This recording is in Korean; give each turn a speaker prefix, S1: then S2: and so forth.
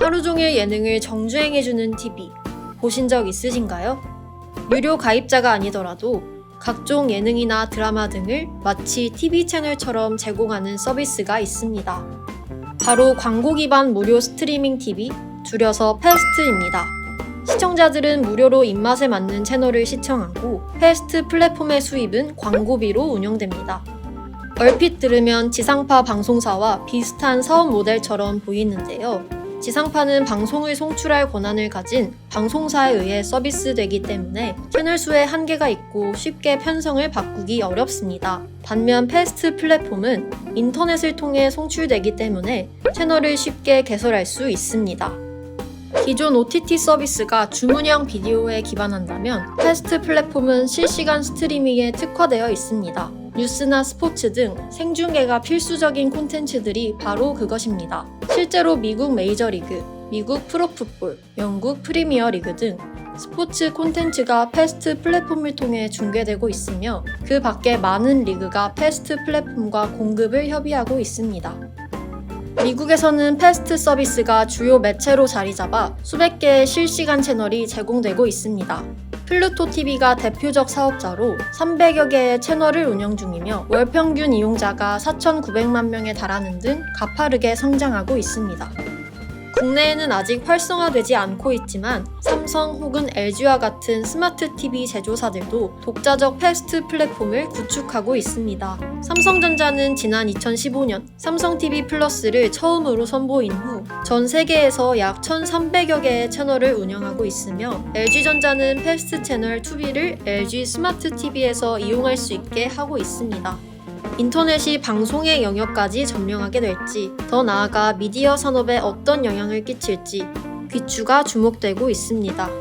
S1: 하루 종일 예능을 정주행해주는 TV 보신 적 있으신가요? 유료 가입자가 아니더라도 각종 예능이나 드라마 등을 마치 TV 채널처럼 제공하는 서비스가 있습니다. 바로 광고 기반 무료 스트리밍 TV, 줄여서 패스트입니다. 시청자들은 무료로 입맛에 맞는 채널을 시청하고 패스트 플랫폼의 수입은 광고비로 운영됩니다. 얼핏 들으면 지상파 방송사와 비슷한 사업 모델처럼 보이는데요. 지상파는 방송을 송출할 권한을 가진 방송사에 의해 서비스되기 때문에 채널 수에 한계가 있고 쉽게 편성을 바꾸기 어렵습니다. 반면 패스트 플랫폼은 인터넷을 통해 송출되기 때문에 채널을 쉽게 개설할 수 있습니다. 기존 OTT 서비스가 주문형 비디오에 기반한다면 패스트 플랫폼은 실시간 스트리밍에 특화되어 있습니다. 뉴스나 스포츠 등 생중계가 필수적인 콘텐츠들이 바로 그것입니다. 실제로 미국 메이저리그, 미국 프로풋볼, 영국 프리미어 리그 등 스포츠 콘텐츠가 패스트 플랫폼을 통해 중계되고 있으며 그 밖에 많은 리그가 패스트 플랫폼과 공급을 협의하고 있습니다. 미국에서는 패스트 서비스가 주요 매체로 자리 잡아 수백 개의 실시간 채널이 제공되고 있습니다. 플루토 TV가 대표적 사업자로 300여 개의 채널을 운영 중이며 월 평균 이용자가 4,900만 명에 달하는 등 가파르게 성장하고 있습니다. 국내에는 아직 활성화되지 않고 있지만 삼성 혹은 LG와 같은 스마트 TV 제조사들도 독자적 패스트 플랫폼을 구축하고 있습니다. 삼성전자는 지난 2015년 삼성 TV 플러스를 처음으로 선보인 후 전 세계에서 약 1,300여 개의 채널을 운영하고 있으며 LG전자는 패스트 채널 2B를 LG 스마트 TV에서 이용할 수 있게 하고 있습니다. 인터넷이 방송의 영역까지 점령하게 될지, 더 나아가 미디어 산업에 어떤 영향을 끼칠지 귀추가 주목되고 있습니다.